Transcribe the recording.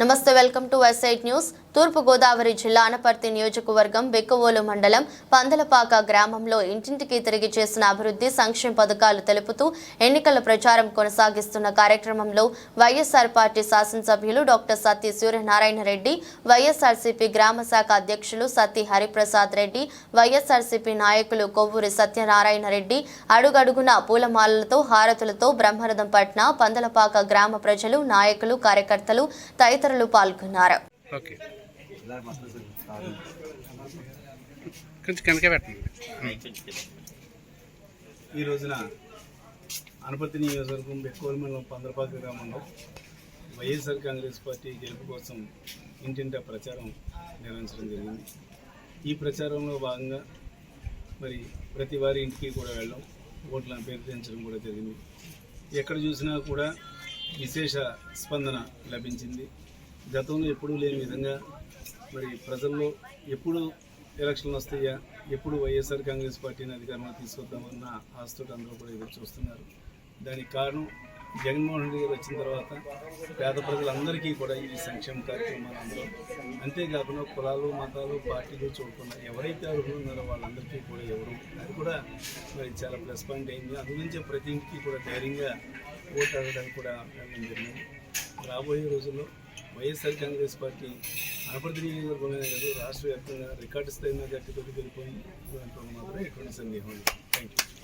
నమస్తే welcome to website news. తూర్పు గోదావరి జిల్లా అనపర్తి నియోజకవర్గం బెక్కవోలు మండలం పందలపాక గ్రామంలో ఇంటింటికి తిరిగి చేసిన అభివృద్ధి సంక్షేమ పథకాలు తెలుపుతూ ఎన్నికల ప్రచారం కొనసాగిస్తున్న కార్యక్రమంలో వైఎస్ఆర్ పార్టీ శాసనసభ్యులు డాక్టర్ సత్య సూర్యనారాయణ రెడ్డి వైఎస్ఆర్సీపీ గ్రామ శాఖ అధ్యక్షులు సతీ హరిప్రసాద్ రెడ్డి వైఎస్ఆర్సీపీ నాయకులు కొవ్వూరి సత్యనారాయణ రెడ్డి అడుగడుగున పూలమాలలతో హారతులతో బ్రహ్మరథం పట్న పందలపాక గ్రామ ప్రజలు నాయకులు కార్యకర్తలు తదితరులు పాల్గొన్నారు. ఓకే. కొంచెం కనుక పెట్టండి. ఈ రోజున అనపర్తి నియోజకవర్గం బెక్కోలు మండలం పందరపాక గ్రామంలో వైఎస్ఆర్ కాంగ్రెస్ పార్టీ గెలుపు కోసం ఇంటింటా ప్రచారం నిర్వహించడం జరిగింది. ఈ ప్రచారంలో భాగంగా మరి ప్రతి వారి ఇంటికి కూడా వెళ్ళడం ఓట్లను అభ్యర్థించడం కూడా జరిగింది. ఎక్కడ చూసినా కూడా విశేష స్పందన లభించింది. గతంలో ఎప్పుడూ లేని విధంగా మరి ప్రజల్లో ఎప్పుడు ఎలక్షన్లు వస్తాయా ఎప్పుడు వైఎస్ఆర్ కాంగ్రెస్ పార్టీని అధికారంలో తీసుకొద్దామన్న ఆశతోటి అందరూ కూడా ఎదురు చూస్తున్నారు. దానికి కారణం జగన్మోహన్ రెడ్డి గారు వచ్చిన తర్వాత పేద ప్రజలందరికీ కూడా ఈ సంక్షేమ కార్యక్రమాలు అందరూ. అంతేకాకుండా కులాలు మతాలు పార్టీలు చూడకుండా ఎవరైతే అర్హులు ఉన్నారో వాళ్ళందరికీ కూడా ఎవరు అది కూడా మరి చాలా ప్లస్ పాయింట్ అయింది. అందుగురించే ప్రతి ఇంటికి కూడా ధైర్యంగా ఓటు అడగడానికి కూడా జరిగింది. రాబోయే రోజుల్లో వైఎస్ఆర్ కాంగ్రెస్ పార్టీ అనపర్తి నియోజకవర్గంలోనే కాదు రాష్ట్ర వ్యాప్తంగా రికార్డు స్థాయిలో మెజార్టీతో వెళ్ళిపోయింది దాంట్లో మాత్రం ఎటువంటి సందేహం లేదు. Thank you